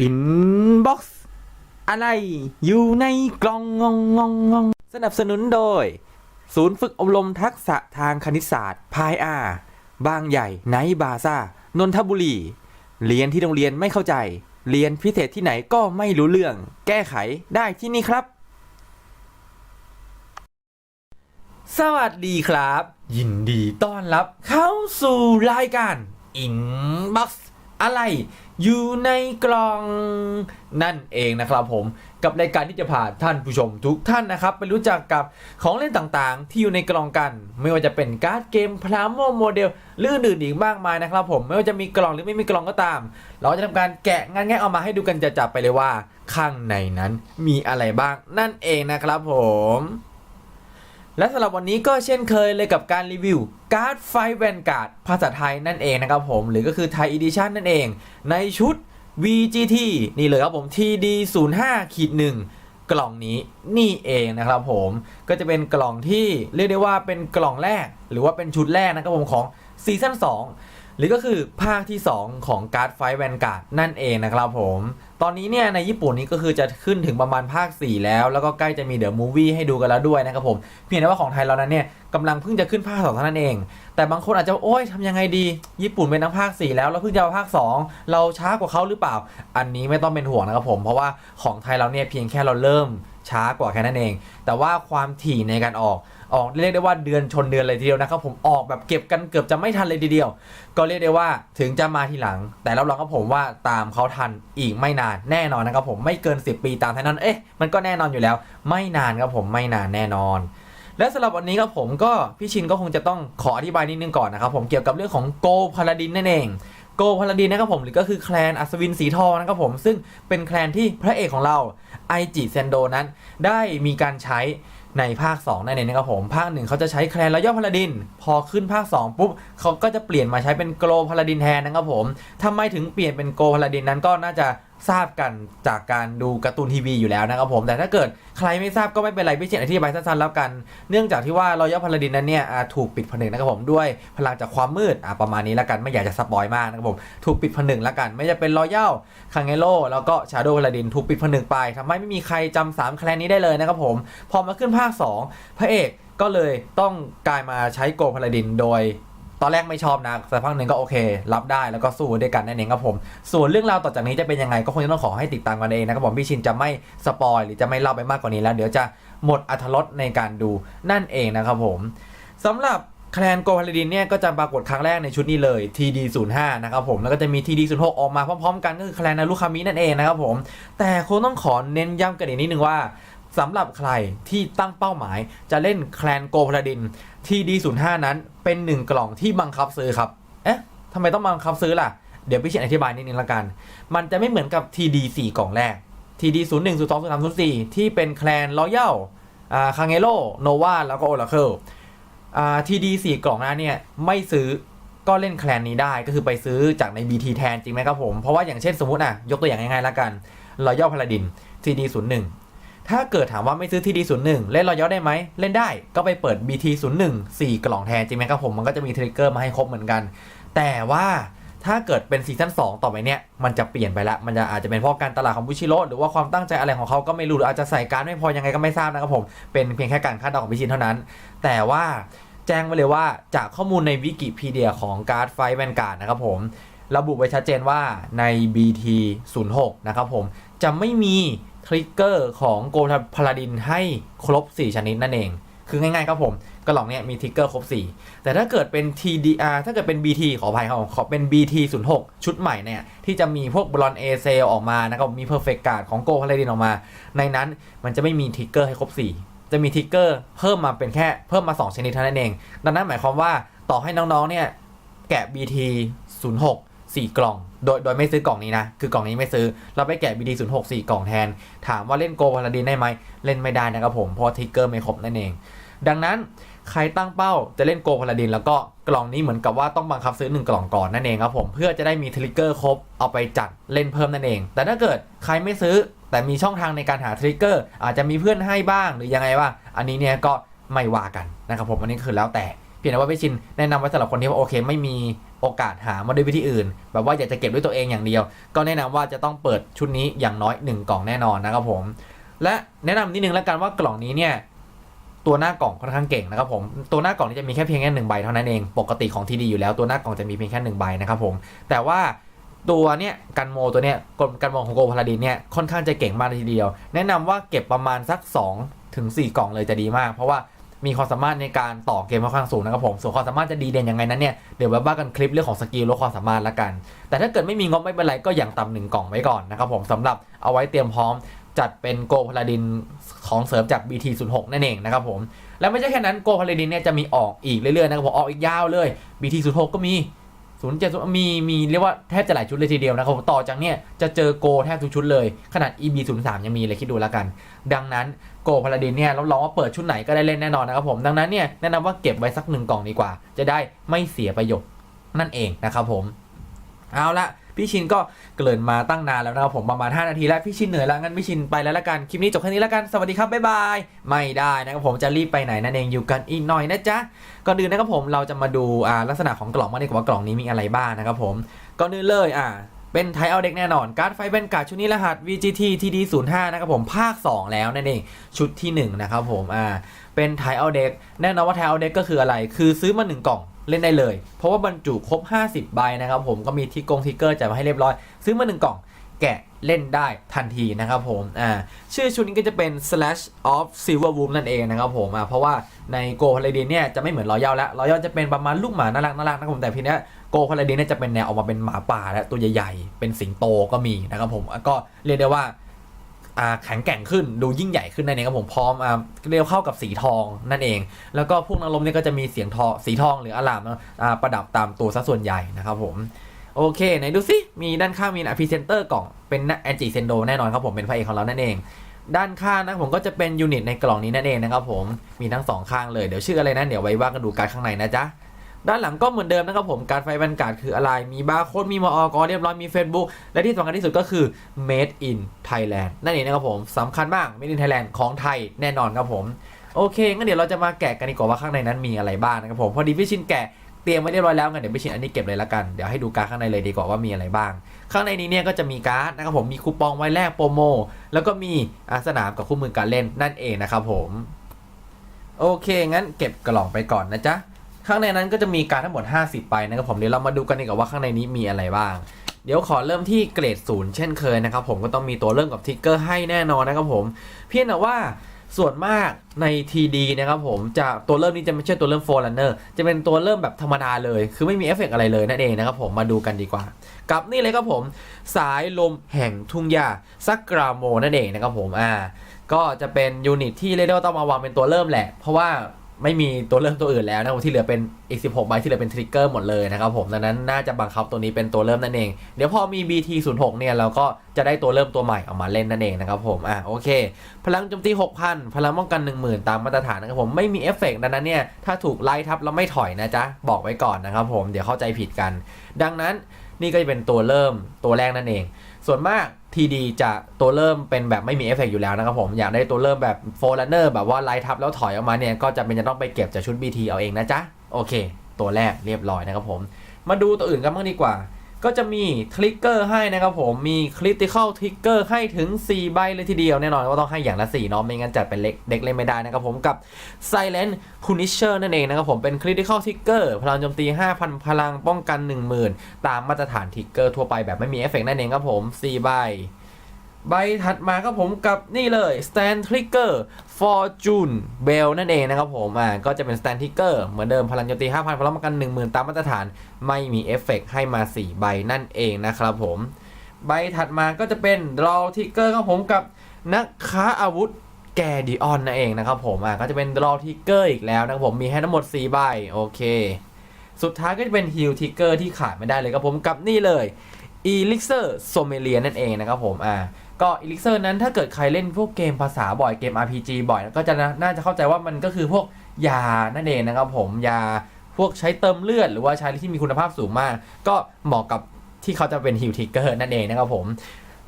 อินบ็อกซ์อะไรอยู่ในกล่องงองงองงองสนับสนุนโดย ศูนย์ฝึกอบรมทักษะทางคณิตศาสตร์พายอาบางใหญ่ไนบาซ่านนทบุรี เรียนที่โรงเรียนไม่เข้าใจ เรียนพิเศษที่ไหนก็ไม่รู้เรื่อง แก้ไขได้ที่นี่ครับ สวัสดีครับ ยินดีต้อนรับเข้าสู่รายการ Inbox อะไร อยู่ในกล่องนั่นเองนะครับผมกับรายการที่จะพาท่านผู้ชมทุกท่านนะครับ ไปรู้จักกับของเล่นต่างๆ ที่อยู่ในกล่องกัน ไม่ว่าจะเป็นการ์ดเกมพลาโมโมเดลหรืออื่นๆอีกมากมายนะครับ ผมไม่ว่าจะมีกล่องหรือไม่มีกล่องก็ตาม เราจะทำการแกะงานแงะเอามาให้ดูกันจะจับไปเลยว่า ข้างในนั้นมีอะไรบ้างนั่นเองนะครับผมและสำหรับวันนี้ก็เช่นเคยเลยกับการรีวิว การ์ดไฟแวนการ์ดภาษาไทยนั่นเองนะครับผม หรือก็คือไทยอีดิชันนั่นเอง ในชุด VGT นี่เลยครับผม TD 0 5ขีด1กล่องนี้นี่เองนะครับผมก็จะเป็นกล่องที่เรียกได้ว่าเป็นกล่องแรก หรือว่าเป็นชุดแรกนะครับผมของซีซั่น2 หรือก็คือภาคที่ 2 ของการ์ดไฟแวนการ์ดนั่นเองนะครับผม ตอนนี้เนี่ยในญี่ปุ่นนี้ก็คือจะขึ้นถึงประมาณภาค 4 แล้ว แล้วก็ใกล้จะมีเดอะมูวี่ให้ดูกันแล้วด้วยนะครับผม เพียงแต่ว่าของไทยเรานั้นเนี่ยกำลังเพิ่งจะขึ้นภาค2เท่านั้นเอง แต่บางคนอาจจะโอ๊ยทำยังไงดี ญี่ปุ่นเป็นทั้งภาค 4 แล้วเราเพิ่งจะมาภาค 2 เราช้ากว่าเขาหรือเปล่า อันนี้ไม่ต้องเป็นห่วงนะครับผม เพราะว่าของไทยเราเนี่ยเพียงแค่เราเริ่มช้ากว่าแค่นั้นเอง แต่ว่าความถี่ในการออก ออกเรียกได้ว่าเดือนชนเดือนเลยทีเดียวนะครับผมออกแบบเก็บกันเกือบจะไม่ทันเลยทีเดียว ก็เรียกได้ว่าถึงจะมาทีหลัง แต่รับรองกับผมว่าตามเขาทันอีกไม่นานแน่นอนนะครับผมไม่เกิน 10 ปีตามท่านั้นเอ๊ะมันก็แน่นอนอยู่แล้ว ไม่นานครับผมไม่นานแน่นอนและสำหรับวันนี้ครับผมก็พี่ชินก็คงจะต้องขออธิบายนิดนึงก่อนนะครับผมเกี่ยวกับเรื่องของโกพาลาดินนั่นเองโกพาลาดินนะครับผมหรือก็คือแคลนอัศวินสีทองนะครับผมซึ่งเป็นแคลนที่พระเอกของเราไอจิเซนโดนั้นได้มีการใช้ ในภาค 2 นั่นเองนะครับผม ภาคหนึ่งเขาจะใช้แคลนแล้วย่อพาลาดิน พอขึ้นภาค 2 ปุ๊บเขาก็จะเปลี่ยนมาใช้เป็นโกลพาลาดินแทนนะครับผมทำไมถึงเปลี่ยนเป็นโกลพาลาดินนั้นก็น่าจะ ทราบกันจากการดูการ์ตูนทีวีอยู่แล้วนะครับผม แต่ถ้าเกิดใครไม่ทราบก็ไม่เป็นไรพี่เชนอธิบายสั้นๆแล้วกัน เนื่องจากที่ว่ารอยัลพาลาดินนั้นเนี่ยถูกปิดผนึกนะครับผมด้วยพลังจากความมืดอ่าประมาณนี้แล้วกันไม่อยากจะสปอยมากนะครับผมถูกปิดผนึกแล้วกัน ไม่จะเป็นรอยัลคังเอโลแล้วก็ชาโดว์พาลาดินถูกปิดผนึกไปทำให้ไม่มีใครจำสามแคลนนี้ได้เลยนะครับผมพอมาขึ้นภาค 2 พระเอกก็เลยต้องกลายมาใช้โกพาลาดินโดย ตอนแรกไม่ชอบนะแต่พักหนึ่งก็โอเค รับได้แล้วก็สู้ด้วยกันนั่นเองครับผม ส่วนเรื่องราวต่อจากนี้จะเป็นยังไงก็คงจะต้องขอให้ติดตามกันเองนะครับผมพี่ชินจะไม่สปอยหรือจะไม่เล่าไปมากกว่านี้แล้ว เดี๋ยวจะหมดอรรถรสในการดูนั่นเองนะครับผมสำหรับแคลนโกพาลาดินเนี่ยก็จะปรากฏครั้งแรกในชุดนี้เลย TD 0 5 นะครับผม แล้วก็จะมี TD 0 6 ออกมาพร้อมๆ กันก็คือแคลนนารุคามินั่นเองนะครับผม แต่คงต้องขอเน้นย้ำกันอีกนิดนึงว่าสำหรับใครที่ตั้งเป้าหมายจะเล่นแคลนโกพาลาดิน TD 0 5 นั้นเป็นหนึ่งกล่องที่บังคับซื้อครับ เอ๊ะทำไมต้องบังคับซื้อล่ะ เดี๋ยวพี่เชนอธิบายนิดนึงละกัน มันจะไม่เหมือนกับ TD 4 กล่องแรก TD 0 1 0 2 0 3 0 4 ที่เป็นแคลนรอยัลอ่าคางเอโลโนวาแล้วก็โอราเคิลอ่า TD 4กล่องนั้นเนี่ย ไม่ซื้อก็เล่นแคลนนี้ได้ก็คือไปซื้อจากใน BT แทนจริงไหมครับผม เพราะว่าอย่างเช่นสมมติอะ ยกตัวอย่างง่ายๆละกันรอยัลพาลาดิน TD 0 1 ถ้าเกิดถามว่าไม่ซื้อ TD 0 1เล่นรอยัลได้ไหม เล่นได้ก็ไปเปิด BT 0 1 4 กล่องแทนจริงไหมครับผมมันก็จะมีทริกเกอร์มาให้ครบเหมือนกัน แต่ว่าถ้าเกิดเป็นซีซั่น2ต่อไปเนี่ย มันจะเปลี่ยนไปละ มันจะอาจจะเป็นเพราะการตลาดของบุชิโร่หรือว่าความตั้งใจอะไรของเขาก็ไม่รู้หรืออาจจะใส่การไม่พอยังไงก็ไม่ทราบนะครับผม เป็นเพียงแค่การคาดเดาของพิชินเท่านั้น แต่ว่าแจ้งไว้เลยว่าจากข้อมูลในวิกิพีเดียของการ์ดไฟแวนการ์ดนะครับผม ระบุไว้ชัดเจนว่าใน BT 0 6นะครับผมจะไม่มี ทริกเกอร์ของโกลพาลาดินให้ครบ 4 ชนิดนั่นเอง คือง่ายๆครับผมกระหล่องเนี่ยมีทริกเกอร์ครบ 4 แต่ถ้าเกิดเป็น TDR ถ้าเกิดเป็น BT ขออภัยครับผมขอเป็น BT 0 6ชุดใหม่เนี่ย ที่จะมีพวกบอลเอเซลออกมานะครับมี Perfect Card ของโกพาลาดินออกมา ในนั้นมันจะไม่มีทริกเกอร์ให้ครบ 4 จะมีทริกเกอร์เพิ่มมาเป็นแค่เพิ่มมา 2 ชนิดเท่านั้นเอง ดังนั้นหมายความว่าต่อให้น้องๆเนี่ยแกะ BT 0 6 4 กล่อง โดยโดยไม่ซื้อกล่องนี้นะ คือกล่องนี้ไม่ซื้อ เราไปแกะ BD 0 6 4 กล่องแทน ถามว่าเล่นโกพาลาดินได้ไหม เล่นไม่ได้นะครับผม เพราะทริกเกอร์ไม่ครบนั่นเอง ดังนั้นใครตั้งเป้าจะเล่นโกพาลาดิน แล้วก็กล่องนี้เหมือนกับว่าต้องบังคับซื้อ 1 กล่องก่อนนั่นเองครับผม เพื่อจะได้มีทริกเกอร์ครบ เอาไปจัดเล่นเพิ่มนั่นเอง แต่ถ้าเกิดใครไม่ซื้อ แต่มีช่องทางในการหาทริกเกอร์ อาจจะมีเพื่อนให้บ้าง หรือยังไงว่า อันนี้เนี่ยก็ไม่ว่ากันนะครับผม อันนี้คือแล้วแต่เพียงแต่ว่าพี่ชินแนะนำไว้สำหรับคนที่ว่าโอเค ไม่มี โอกาสหามาด้วยวิธีอื่น แบบว่าอยากจะเก็บด้วยตัวเองอย่างเดียว ก็แนะนำว่าจะต้องเปิดชุดนี้อย่างน้อย 1 กล่องแน่นอนนะครับผม และแนะนำนิดนึงแล้วกันว่ากล่องนี้เนี่ยตัวหน้ากล่องค่อนข้างเก่งนะครับผมตัวหน้ากล่องนี้จะมีแค่เพียงแค่หนึ่งใบเท่านั้นเอง ปกติของทีดีอยู่แล้วตัวหน้ากล่องจะมีเพียงแค่หนึ่งใบนะครับผมแต่ว่าตัวเนี้ยกันโมตัวเนี้ยกลกันโมของโกพาลาดินเนี่ยค่อนข้างจะเก่งมากทีเดียว แนะนำว่าเก็บประมาณสัก2ถึง4กล่องเลยจะดีมาก เพราะว่า มีความสามารถในการต่อเกมค่อนข้างสูงนะครับผม ส่วนความสามารถจะดีเด่นยังไงนั้นเนี่ย เดี๋ยวไว้ว่ากันคลิปเรื่องของสกิลลดความสามารถละกัน แต่ถ้าเกิดไม่มีงบไม่เป็นไรก็อย่างต่ำหนึ่งกล่องไว้ก่อนนะครับผมสำหรับเอาไว้เตรียมพร้อมจัดเป็นโกพลาดินของเสริมจาก BT06 นั่นเองนะครับผม แล้วไม่ใช่แค่นั้นโกพลาดินเนี่ยจะมีออกอีกเรื่อยๆนะครับผมออกอีกยาวเลย BT06 ก็มี07มีมีเรียกว่าแทบจะหลายชุดเลยทีเดียวนะครับผมต่อจากเนี่ยจะเจอโกแทบทุกชุดเลย ขนาด EB03 ยังมีเลยคิดดูแล้วกัน ดังนั้น โกพาลาดินเนี่ยรับรองว่าเปิดชุดไหนก็ได้เล่นแน่นอนนะครับผมดังนั้นเนี่ยแนะนำว่าเก็บไว้สักหนึ่งกล่องดีกว่า จะได้ไม่เสียประโยชน์นั่นเองนะครับผมเอาละพี่ชินก็เกริ่นมาตั้งนานแล้วนะครับผมประมาณ 5 นาทีแล้วพี่ชินเหนื่อยแล้วงั้นพี่ชินไปแล้วละกันคลิปนี้จบแค่นี้ละกันสวัสดีครับบ๊ายบายไม่ได้นะครับผมจะรีบไปไหนนั่นเองอยู่กันอีกหน่อยนะจ๊ะก่อนอื่นนะครับผมเราจะมาดูลักษณะของกล่องมาดีกว่าว่ากล่องนี้มีอะไรบ้างนะครับผมก่อนอื่นเลยอ่า เป็นไทเอาเด็กแน่นอน การ์ดไฟเป็นการ์ดชุดนี้รหัส VGT TD05 นะครับผมภาค 2 แล้วนั่นเองชุดที่ 1 นะครับผมอ่าเป็นไทเอาเด็กแน่นอนว่าไทเอาเด็กก็คืออะไร คือซื้อมา 1 กล่องเล่นได้เลย เพราะว่าบรรจุครบ 50 ใบนะครับผมก็มีทิกกงทิกเกอร์จัดมาให้เรียบร้อย ซื้อมา 1 กล่อง แกะเล่นได้ทันทีนะครับผม อ่า ชื่อชุดนี้ก็จะเป็น slash of silver womb นั่นเองนะครับผม อ่า เพราะว่าในโกพาลาดินเนี่ยจะไม่เหมือนรอยัลแล้วรอยัลจะเป็นประมาณลูกหมาน่ารักน่ารักนะครับผม แต่พีเนี้ยโกพาลาดินเนี่ยจะเป็นแนวออกมาเป็นหมาป่าและตัวใหญ่ๆ เป็นสิงโตก็มีนะครับผม ก็เรียกได้ว่าอ่าแข็งแกร่งขึ้นดูยิ่งใหญ่ขึ้นนั่นเองครับผมพร้อมอ่าเรียวเข้ากับสีทองนั่นเอง แล้วก็พวกนางลมเนี่ยก็จะมีเสียงทองสีทองหรืออลามอ่าประดับตามตัวซะส่วนใหญ่นะครับผม โอเคไหนดูสิมีด้านข้างมีนะพรีเซนเตอร์กล่องเป็นแอนจิเซนโดแน่นอนครับผมเป็นพระเอกของเรานั่นเอง ด้านข้างนะผมก็จะเป็นยูนิตในกล่องนี้นั่นเองนะครับผมมีทั้งสองข้างเลยเดี๋ยวชื่ออะไรนะเดี๋ยวไว้ว่ากันดูการข้างในนะจ๊ะด้านหลังก็เหมือนเดิมนะครับผมการไฟแวนการ์ดคืออะไร มีบาร์โค้ดมีมอกเรียบร้อยมี Facebook และที่สำคัญที่สุดก็คือ Made in Thailand นั่นเองนะครับผมสำคัญมาก Made in Thailand ของไทยแน่นอนครับผมโอเคงั้นเดี๋ยวเราจะมาแกะกันดีกว่าว่าข้างในนั้นมีอะไรบ้างนะครับผมพอดีพี่ชินแกะ เตรียมไว้เรียบร้อยแล้วงั้นเดี๋ยวพี่ชินอันนี้เก็บเลยละกันเดี๋ยวให้ดูการดข้างในเลยดีกว่าว่ามีอะไรบ้าง ข้างในนี้เนี่ยก็จะมีการ์ดนะครับผมมีคูปองไว้แลกโปรโมแล้วก็มีอาสนามกับคู่มือการเล่นนั่นเองนะครับผมโอเคงั้นเก็บกล่องไปก่อนนะจ๊ะข้างในนั้นก็จะมีการดทั้งหมด 50 ใบนะครับผมเดี๋ยวเรามาดูกันดีกว่าว่าข้างในนี้มีอะไรบ้าง เดี๋ยวขอเริ่มที่เกรดศูนย์เช่นเคยนะครับผมก็ต้องมีตัวเริ่มกับทิกเกอร์ให้แน่นอนนะครับผม เพียงแต่ว่า ส่วนมากใน TD นะครับผมจะตัวเริ่มนี้จะไม่ใช่ตัวเริ่มโฟลันเนอร์จะเป็นตัวเริ่มแบบธรรมดาเลย คือไม่มีเอฟเฟกต์อะไรเลยนั่นเองนะครับผมมาดูกันดีกว่า กับนี่เลยครับผม สายลมแห่งทุ่งหญ้าซักกราโมนั่นเองนะครับผมอ่าก็จะเป็นยูนิตที่เรียกได้ว่าต้องมาวางเป็นตัวเริ่มแหละ เพราะว่า ไม่มีตัวเริ่มตัวอื่นแล้วนะครับที่เหลือเป็นอีก 16 ใบที่เหลือเป็นทริกเกอร์หมดเลยนะครับผมดังนั้นน่าจะบังคับตัวนี้เป็นตัวเริ่มนั่นเอง เดี๋ยวพอมี BT06 เนี่ยเราก็จะได้ตัวเริ่มตัวใหม่ออกมาเล่นนั่นเองนะครับผมอะโอเค พลังโจมตี 6,000 พลังป้องกัน 10,000 ตามมาตรฐานนะครับผมไม่มีเอฟเฟกต์ดังนั้นเนี่ยถ้าถูกไล่ทับแล้วไม่ถอยนะจ๊ะบอกไว้ก่อนนะครับผมเดี๋ยวเข้าใจผิดกัน ดังนั้น นี่ก็จะเป็นตัวเริ่มตัวแรกนั่นเอง ส่วนมาก TD จะตัวเริ่มเป็นแบบไม่มีเอฟเฟกต์อยู่แล้วนะครับผม อยากได้ตัวเริ่มแบบโฟล์เนอร์แบบว่าไลท์ทับแล้วถอยออกมาเนี่ย ก็จะเป็นจะต้องไปเก็บจากชุด BT เอาเองนะจ๊ะ โอเค ตัวแรกเรียบร้อยนะครับผม มาดูตัวอื่นกันบ้างดีกว่า ก็จะมีทริกเกอร์ให้นะครับผมมีคริติคอลทริกเกอร์ให้ถึง 4 ใบเลยทีเดียวแน่นอนว่าต้องให้อย่างละ4เนาะไม่งั้นจัดเป็นเล็กเด็กเล่นไม่ได้นะครับผมกับ Silent Punisher นั่นเองนะครับผมเป็นคริติคอลทริกเกอร์พลังโจมตี 5,000 พลังป้องกัน 10,000 ตามมาตรฐานทริกเกอร์ทั่วไปแบบไม่มีเอฟเฟกต์นั่นเองครับผม4ใบ ใบถัดมาครับผมกับนี่เลย Stand Trigger Fortune Bell นั่นเองนะครับผมอ่าก็จะเป็น Stand Trigger เหมือนเดิมพลังโจมตี 5,000พลังป้องกัน 10,000 ตามมาตรฐานไม่มีเอฟเฟกต์ให้มา 4 ใบนั่นเองนะครับผมใบถัดมาก็จะเป็น Draw Trigger ครับผมกับนักค้าอาวุธแกดิออนนั่นเองนะครับผมอ่าก็จะเป็น Draw Trigger อีกแล้วนะครับผมมีให้ทั้งหมด 4 ใบโอเค สุดท้ายก็จะเป็น Heal Trigger ที่ขาดไม่ได้เลยครับผมกับนี่เลย Elixir Sommelier นั่นเองนะครับผมอ่า ก็อิลิกเซอร์นั้นถ้าเกิดใครเล่นพวกเกมภาษาบ่อยเกม RPG บ่อย ก็จะน่าน่าจะเข้าใจว่ามันก็คือพวกยานั่นเองนะครับผมยาพวกใช้เติมเลือดหรือว่าใช้ที่มีคุณภาพสูงมาก ก็เหมาะกับที่เขาจะเป็นฮิลทิกเกอร์นั่นเองนะครับผม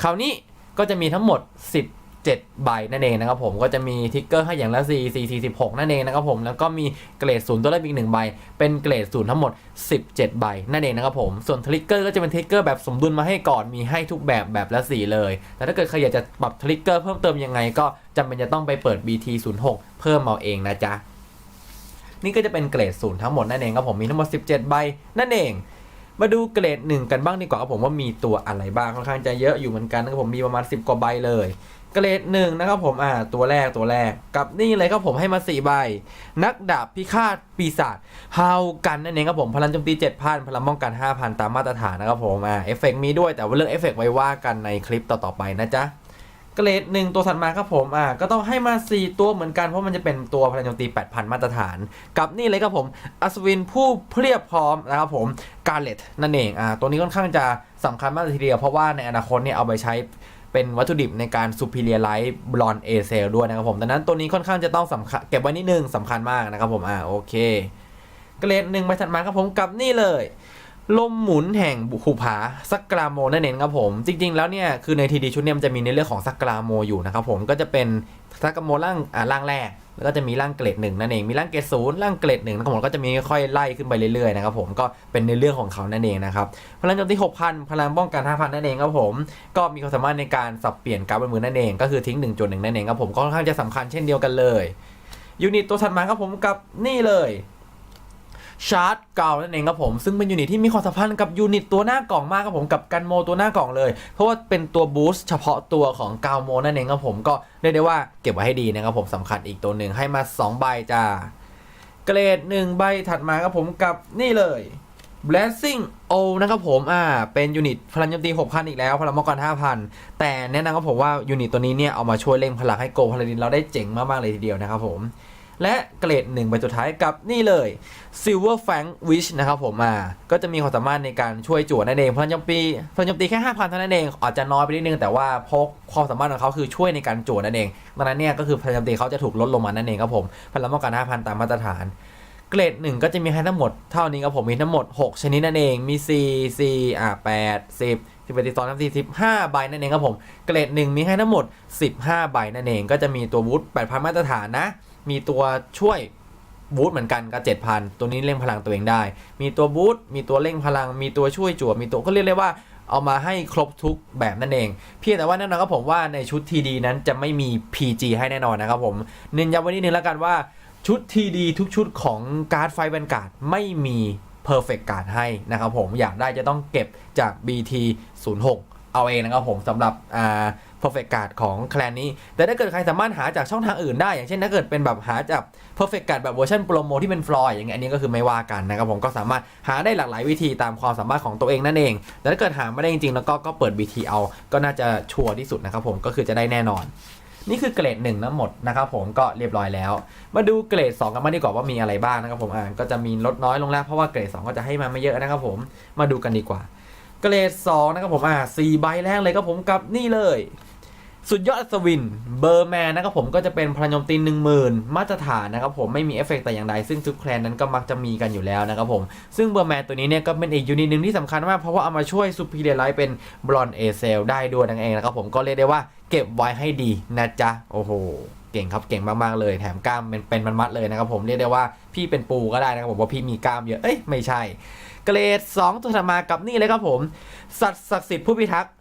คราวนี้ก็จะมีทั้งหมด 10 7 ใบนั่นเองนะครับผมก็จะมีทิกเกอร์ให้อย่างละ4 4 4 6นั่นเองนะครับผมแล้วก็มีเกรดศูนย์ตัวเลขอีกหนึ่งใบ เป็นเกรดศูนย์ทั้งหมด 17 ใบนั่นเองนะครับผมส่วนทริกเกอร์ก็จะเป็นทริกเกอร์แบบสมดุลมาให้ก่อนมีให้ทุกแบบแบบละสีเลย แต่ถ้าเกิดใครอยากจะปรับทริกเกอร์เพิ่มเติมยังไงก็จำเป็นจะต้องไปเปิด BT 0 6 เพิ่มเอาเองนะจ๊ะนี่ก็จะเป็นเกรดศูนย์ทั้งหมดนั่นเองครับผมมีทั้งหมด 17 ใบนั่นเอง มาดูเกรดหนึ่งกันบ้างดีกว่าครับผมว่ามีตัวอะไรบ้างค่อนข้างจะเยอะอยู่เหมือนกันนะครับผมมีประมาณ 10 กว่าใบเลยเกรดหนึ่งนะครับผมอ่าตัวแรกตัวแรกกับนี่เลยครับผมให้มา4ใบ นักดาบพิฆาตปีศาจฮาวกันนั่นเองครับผมพลังโจมตี 7,000 พลังป้องกัน 5,000 ตามมาตรฐานนะครับผมอ่าเอฟเฟกมีด้วยแต่ว่าเรื่องเอฟเฟกไว้ว่ากันในคลิปต่อๆไปนะจ๊ะ เกรดหนึ่งตัวถัดมาครับผมอ่าก็ต้องให้มา 4 ตัวเหมือนกัน เพราะมันจะเป็นตัวพลังโจมตี 8,000 มาตรฐาน กับนี่เลยครับผมอัศวินผู้เพียบพร้อมนะครับผมกาเลตนั่นเองอ่าตัวนี้ค่อนข้างจะสำคัญมากเลยทีเดียว เพราะว่าในอนาคตเนี่ยเอาไปใช้เป็นวัตถุดิบในการซู p ิเ i ียไลท์บลอนเอเซลด้วยนะครับผมดังนั้นตัวนี้ค่อนข้างจะต้องสำคัญเก็บไว้นิดนึงสำคัญมากนะครับผมอ่าโอเคเกรดหนึ่งไปถัดมาครับผมกับนี่เลย ลมหมุนแห่งบุคูผาซักกราโมนั่นเองครับผม จริง ๆ แล้วเนี่ยคือในทีดีชุดเนี่ยมันจะมีในเรื่องของซักกราโมอยู่นะครับผมก็จะเป็นซักกราโมร่างอ่าร่างแรก แล้วก็จะมีร่างเกรดหนึ่งนั่นเองมีร่างเกรดศูนย์ร่างเกรดหนึ่งนะครับผมก็จะมีค่อยไล่ขึ้นไปเรื่อยๆนะครับผมก็เป็นในเรื่องของเขานั่นเองนะครับพลังโจมตี6,000 พลังป้องกัน5,000นั่นเองครับผม ก็มีความสามารถในการสับเปลี่ยนการ์ดบนมือนั่นเองก็คือทิ้ง1จุดหนึ่งนั่นเองครับผมก็ค่อนข้างจะสำคัญเช่นเดียวกันเลยยูนิตตัวถัดมาครับผมกับนี่เลย ชาร์จเก่านั่นเองครับผมซึ่งเป็นยูนิตที่มีความสัมพันธ์กับยูนิตตัวหน้ากล่องมากครับผมกับกันโมตัวหน้ากล่องเลย เพราะว่าเป็นตัวบูสต์เฉพาะตัวของกาวโมนั่นเองครับผมก็เรียกได้ว่าเก็บไว้ให้ดีนะครับผมสำคัญอีกตัวหนึ่งให้มา2ใบจ้าเกรด1ใบถัดมาครับผมกับนี่เลย Blessing O นะครับผม อ่า เป็นยูนิตพลังโจมตี 6,000 อีกแล้ว พลังป้องกัน5,000 แต่แนะนำครับผมว่ายูนิตตัวนี้เนี่ย เอามาช่วยเร่งพลังให้โกพลาดินเราได้เจ๋งมาก ๆ เลยทีเดียวนะครับผม และเกรดหนึ่งใบสุดท้ายกับนี่เลย Silver Fang Wish นะครับผมอ่าก็จะมีความสามารถในการช่วยจั่วนั่นเองพลังโจมตีพลังโจมตีแค่5,000เท่านั้นเอง อาจจะน้อยไปนิดนึงแต่ว่าพกความสามารถของเขาคือช่วยในการจั่วนั่นเองดังนั้นเนี่ยก็คือพลังโจมตีเขาจะถูกลดลงมานั่นเองครับผมพลังป้องกัน5,000 ตามมาตรฐาน เกรดหนึ่งก็จะมีให้ทั้งหมดเท่านี้ครับผมมีทั้งหมด 6 ชนิดนั่นเองมี C C อ่า8 10 11 12 13 15ใบนั่นเองครับผมเกรดหนึ่งมีให้ทั้งหมด 15 ใบนั่นเอง ก็จะมีตัววูด8,000 มาตรฐานนะมีตัวช่วย บูทเหมือนกันก็7,000 ตัวนี้เร่งพลังตัวเองได้ มีตัวบูทมีตัวเร่งพลัง มีตัวช่วยจั่วมีตัวก็เรียกได้ว่าเอามาให้ครบทุกแบบนั่นเอง เพียงแต่ว่าแน่นอนครับผมว่าในชุด TD นั้นจะไม่มี PG ให้แน่นอนนะครับผมเน้นย้ำไว้นิดนึงแล้วกันว่าชุด TD ทุกชุดของการ์ดไฟแวนการ์ดไม่มี Perfect การ์ดให้นะครับผมอยากได้จะต้องเก็บจาก BT 06เอาเองนะครับผมสำหรับอ่า perfect card ของแคลนนี้ แต่ถ้าเกิดใครสามารถหาจากช่องทางอื่นได้ อย่างเช่นถ้าเกิดเป็นแบบหาจาก perfect card แบบเวอร์ชันโปรโมที่เป็นฟลอยอย่างเงี้ยอันนี้ก็คือไม่ว่ากันนะครับผมก็สามารถหาได้หลากหลายวิธีตามความสามารถของตัวเองนั่นเอง แต่ถ้าเกิดหาไม่ได้จริงๆแล้วก็ก็เปิด BT เอาก็น่าจะชัวร์ที่สุดนะครับผมก็คือจะได้แน่นอนนี่คือเกรดหนึ่งทั้งหมดนะครับผมก็เรียบร้อยแล้ว มาดูเกรด 2 กันบ้างดีกว่าว่ามีอะไรบ้างนะครับผมอ่าก็จะมีลดน้อยลงแล้วเพราะว่าเกรด 2 ก็จะให้มาไม่เยอะนะครับผมมาดูกันดีกว่า เกรด2นะครับผมอ่าสี่ใบแรกเลยครับผมกับนี่เลย สุดยอดอัศวินเบอร์แมนนะครับผมก็จะเป็นพลังโจมตีหนึ่งหมื่นมาตรฐานนะครับผมไม่มีเอฟเฟกต์แต่อย่างใด ซึ่งทุกแคลนนั้นก็มักจะมีกันอยู่แล้วนะครับผมซึ่งเบอร์แมนตัวนี้เนี่ยก็เป็นอีกยูนิตหนึ่งที่สำคัญมาก เพราะว่าเอามาช่วยซูเปอร์เรียไลท์เป็นบลอนเอเซลได้ด้วยนั่นเองนะครับผมก็เรียกได้ว่าเก็บไว้ให้ดีนะจ๊ะโอ้โหเก่งครับเก่งมากๆเลยแถมกล้ามเป็นเป็นมัดๆเลยนะครับผมเรียกได้ว่าพี่เป็นปูก็ได้นะครับผมว่าพี่มีกล้ามเยอะเอ้ยไม่ใช่เกรด2ตัวถัดมากับนี่เลยครับผม สัตว์ศักดิ์สิทธิ์ผู้พิทักษ์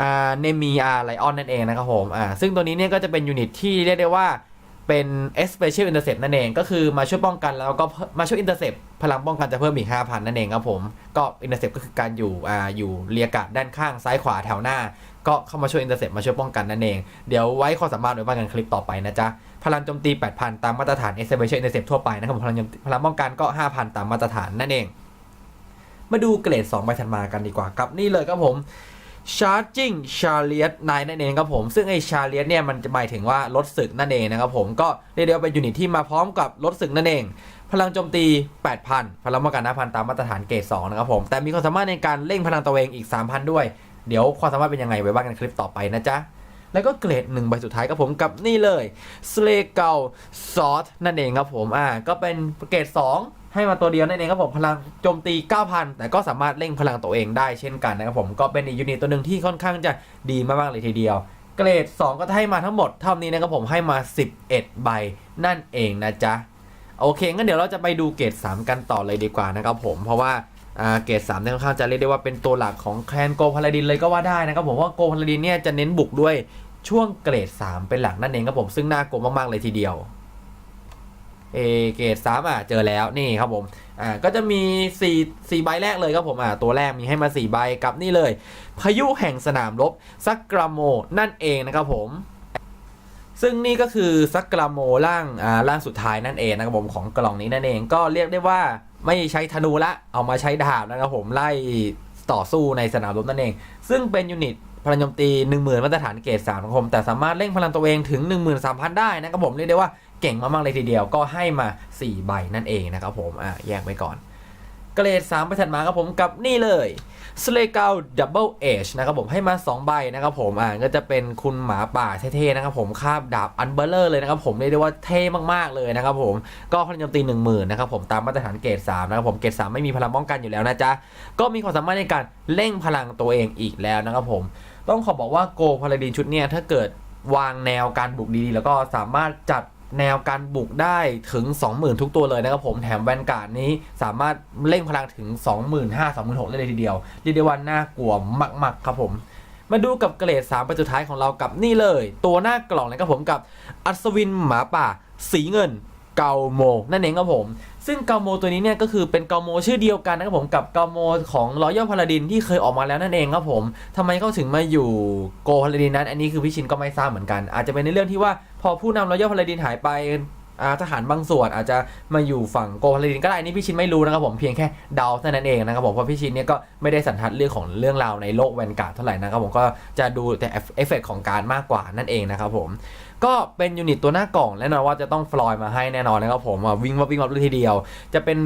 อ่าเนมีอาไลออนนั่นเองนะครับผมอ่าซึ่งตัวนี้เนี่ยก็จะเป็นยูนิตที่เรียกได้ว่าเป็น Special Intercept นั่นเอง ก็คือมาช่วยป้องกันแล้วก็มาช่วย Intercept พลังป้องกันจะเพิ่มอีก 5,000 นั่นเองครับผม ก็ Intercept ก็คือการอยู่อ่าอยู่เรียกาดด้านข้างซ้ายขวาแถวหน้า ก็เข้ามาช่วย Intercept มาช่วยป้องกันนั่นเอง เดี๋ยวไว้ข้อสามารถไว้บ้างกันคลิปต่อไปนะจ๊ะ พลังโจมตี 8,000 ตามมาตรฐาน Special Intercept ทั่วไปนะครับผมพลังพลังป้องกันก็ 5,000 ตามมาตรฐานนั่นเอง มาดูเกรด2ใบถัดมากันดีกว่ากับนี่เลยครับผม Charging Chariot นายนั่นเองครับผม ซึ่งไอ้ Chariot เนี่ยมันจะหมายถึงว่ารถศึกนั่นเองนะครับผม ก็เรียกได้ว่าเป็นยูนิตที่มาพร้อมกับรถศึกนั่นเอง พลังโจมตี 8,000 พลังป้องกัน5,000 ตามมาตรฐานเกรด2นะครับผม แต่มีความสามารถในการเร่งพลังตัวเองอีก 3,000 ด้วย เดี๋ยวความสามารถเป็นยังไงไว้บ้างกันคลิปต่อไปนะจ๊ะแล้วก็เกรดหนึ่งใบสุดท้ายครับผมกับนี่เลย s l a y g a l s o r t นั่นเองครับผมอ่าก็เป็นเกรด2 ให้มาตัวเดียวนั่นเองครับผมพลังโจมตี 9,000 แต่ก็สามารถเร่งพลังตัวเองได้เช่นกันนะครับผมก็เป็นอีกยูนิตตัวหนึ่งที่ค่อนข้างจะดีมากๆเลยทีเดียว เกรด 2 ก็จะให้มาทั้งหมดเท่านี้นะครับผมให้มา 11 ใบนั่นเองนะจ๊ะโอเคงั้นเดี๋ยวเราจะไปดูเกรด 3 กันต่อเลยดีกว่านะครับผมเพราะว่าเกรด3เนี่ยค่อนข้างจะเรียกได้ว่าเป็นตัวหลักของแคลนโกพาลาดินเลยก็ว่าได้นะครับผมว่าโกพาลาดินเนี่ยจะเน้นบุกด้วยช่วงเกรด 3 เป็นหลักนั่นเองครับผมซึ่งน่ากลัวมากๆเลยทีเดียว เอเกรด3อะเจอแล้วนี่ครับผมอ่าก็จะมี4 4ใบแรกเลยครับผมอ่าตัวแรกมีให้มา4ใบกับนี่เลย พายุแห่งสนามรบซักกราโมนั่นเองนะครับผมซึ่งนี่ก็คือซักกราโมร่างอ่าร่างสุดท้ายนั่นเองนะครับผมของกล่องนี้นั่นเองก็เรียกได้ว่าไม่ใช้ธนูละ เอามาใช้ดาบนะครับผมไล่ต่อสู้ในสนามรบนั่นเอง ซึ่งเป็นยูนิต ลังโจมตี 10,000 มาตรฐานเกรด3นะครับผม แต่สามารถเร่งพลังตัวเองถึง 13,000 ได้นะครับผมเรียกได้ว่าเก่งมากๆเลยทีเดียวก็ให้มา 4 ใบนั่นเองนะครับผมอะแยกไว้ก่อน เกรด3ไปถัดมาครับผมกับนี่เลยสเลก l ดับเบิลเอชนะครับผมให้มา 2 ใบนะครับผมอ่าก็จะเป็นคุณหมาป่าเท่ๆนะครับผมคาบดาบอันเบลเลอร์เลยนะครับผมเรียกได้ว่าเท่มากๆเลยนะครับผมก็พลังโจมตี 1 0,000นะครับผมตามมาตรฐานเกรด3นะครับผมเกรด3ไม่มีพลังป้องกันอยู่แล้วนะจ๊ะก็มีความสามารถในการเร่งพลังตัวเองอีกแล้วนะครับผม ต้องขอบอกว่าโกพาลาดินชุดเนี้ยถ้าเกิดวางแนวการบุกดีๆ แล้วก็สามารถจัดแนวการบุกได้ถึง 20,000 ทุกตัวเลยนะครับผมแถมแวนการ์ดนี้สามารถเร่งพลังถึง 25,000 26,000ได้เลยทีเดียวเรียกได้ว่าน่ากลัวมากๆครับผมมาดูกับเกรด3ไปสุดท้ายของเรากับนี่เลย ตัวหน้ากล่องนะครับผมกับอัศวินหมาป่า สีเงินเกาโม นั่นเองครับผม ซึ่งเกาโมตัวนี้เนี่ยก็คือเป็นเกาโมชื่อเดียวกันนะครับผมกับเกาโมของรอยัลพาราดินที่เคยออกมาแล้วนั่นเองครับผมทำไมเขาถึงมาอยู่โกพาราดินนั้น อันนี้คือพี่ชินก็ไม่ทราบเหมือนกัน อาจจะเป็นในเรื่องที่ว่าพอผู้นำรอยัลพาราดินหายไป ทหารบางส่วนอาจจะมาอยู่ฝั่งโกพาลาดินก็ได้นนี้พี่ชินไม่รู้นะครับผมเพียงแค่เดาเท่านั้นเองนะครับผมเพราะพี่ชินเนี่ยก็ไม่ได้สันทัดเรื่องของเรื่องราวในโลกแวนการ์ดเท่าไหร่นะครับผมก็จะดูแต่เอฟเฟกต์ของการมากกว่านั่นเองนะครับผมก็เป็นยูนิตตัวหน้ากล่องแน่นอนว่าจะต้องฟลอยมาให้แน่นอนนะครับผมวิ่งวับวิ่งวับเลยทีเดียว จะเป็น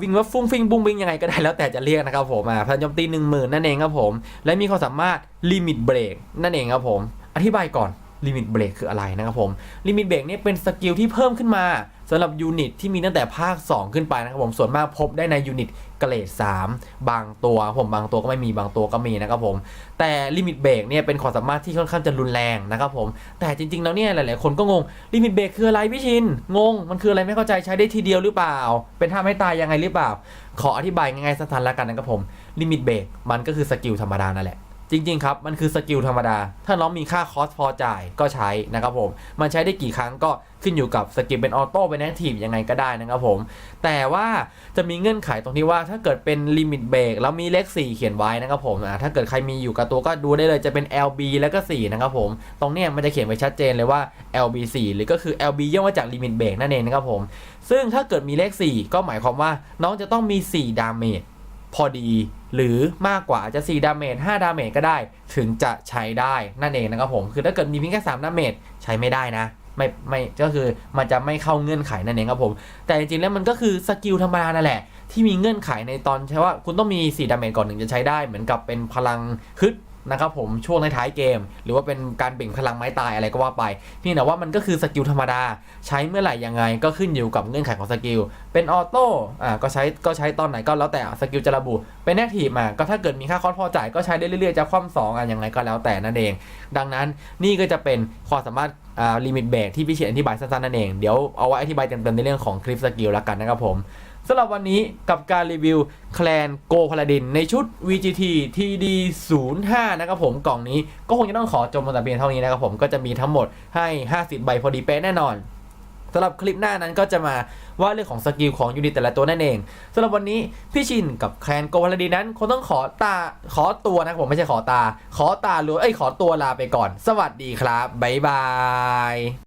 วิ่งวับฟุ้งฟิงบุ้งบิงยังไงก็ได้แล้วแต่จะเรียกนะครับผมพลังโจมตีหนึ่งหมื่นนั่นเองครับผมและมีความสามารถลิมิตเบรกนั่นเองครับผมอธิบายก่อน ลิมิตเบรกคืออะไรนะครับผมลิมิตเบรกเนี่ยเป็นสกิลที่เพิ่มขึ้นมาสำหรับยูนิตที่มีตั้งแต่ภาค 2 ขึ้นไปนะครับผมส่วนมากพบได้ในยูนิตเกรด 3 บางตัวผมบางตัวก็ไม่มีบางตัวก็มีนะครับผม แต่ลิมิตเบรกเนี่ยเป็นความสามารถที่ค่อนข้างจะรุนแรงนะครับผม แต่จริงๆแล้วเนี่ยหลายๆคนก็งงลิมิตเบรกคืออะไรพี่ชิน งง มันคืออะไรไม่เข้าใจใช้ได้ทีเดียวหรือเปล่า เป็นท่าไม่ตายยังไงหรือเปล่า ขออธิบายง่ายๆสั้นๆแล้วกันนะครับผมลิมิตเบรกมันก็คือสกิลธรรมดานั่นแหละ จริง ๆ ครับ มันคือสกิลธรรมดา ถ้าน้องมีค่าคอสพอจ่ายก็ใช้นะครับผม มันใช้ได้กี่ครั้งก็ขึ้นอยู่กับสกิลเป็นออโต้เป็นแอคทีฟยังไงก็ได้นะครับผม แต่ว่าจะมีเงื่อนไขตรงที่ว่าถ้าเกิดเป็นลิมิตเบรกแล้วมีเลข 4 เขียนไว้นะครับผมอ่าถ้าเกิดใครมีอยู่กับตัวก็ดูได้เลยจะเป็น LB แล้วก็ 4 นะครับผม ตรงเนี้ยมันจะเขียนไว้ชัดเจนเลยว่า LB 4 หรือก็คือ LB ย่อมาจากลิมิตเบรกนั่นเองนะครับผม ซึ่งถ้าเกิดมีเลข 4 ก็หมายความว่าน้องจะต้องมี 4 ดาเมจพอดี หรือมากกว่าจะ4ดาเมจ5ดาเมจก็ได้ ถึงจะใช้ได้นั่นเองนะครับผม คือถ้าเกิดมีเพียงแค่3ดาเมจใช้ไม่ได้นะไม่ไม่ก็คือมันจะไม่เข้าเงื่อนไขนั่นเองครับผม แต่จริงๆแล้วมันก็คือสกิลธรรมดานั่นแหละ ที่มีเงื่อนไขในตอนใช่ว่าคุณต้องมี4ดาเมจก่อนถึงจะใช้ได้เหมือนกับเป็นพลังฮึด นะครับผมช่วงในท้ายเกม หรือว่าเป็นการเบ่งพลังไม้ตายอะไรก็ว่าไปเพียงแต่ว่ามันก็คือสกิลธรรมดา ใช้เมื่อไหร่ยังไงก็ขึ้นอยู่กับเงื่อนไขของสกิล เป็นออโต้อ่าก็ใช้ก็ใช้ตอนไหนก็แล้วแต่สกิลจะระบุ เป็นแอคทีฟมาก็ถ้าเกิดมีค่าคอสพอจ่ายก็ใช้ได้เรื่อยๆจะคว่ำสองอะยังไงก็แล้วแต่นั่นเอง ดังนั้นนี่ก็จะเป็นความสามารถอ่าลิมิตเบรกที่พี่เฉียนอธิบายสั้นๆนั่นเองเดี๋ยวเอาไว้อธิบายเต็มๆในเรื่องของคลิปสกิลแล้วกันนะครับผม สำหรับวันนี้กับการรีวิวแคลนโกพาลาดินในชุด VGT TD 0 5นะครับผมกล่องนี้ก็คงจะต้องขอจบมาแต่เพียงเท่านี้นะครับผมก็จะมีทั้งหมดให้ 50 ใบพอดีเป๊ะแน่นอนสำหรับคลิปหน้านั้นก็จะมาว่าเรื่องของสกิลของยูนิตแต่ละตัวนั่นเองสำหรับวันนี้พี่ชินกับแคลนโกพาลาดินนั้นคงต้องขอตาขอตัวนะครับผมไม่ใช่ขอตา ขอตาหรือเอ้ยขอตัวลาไปก่อน สวัสดีครับบ๊ายบาย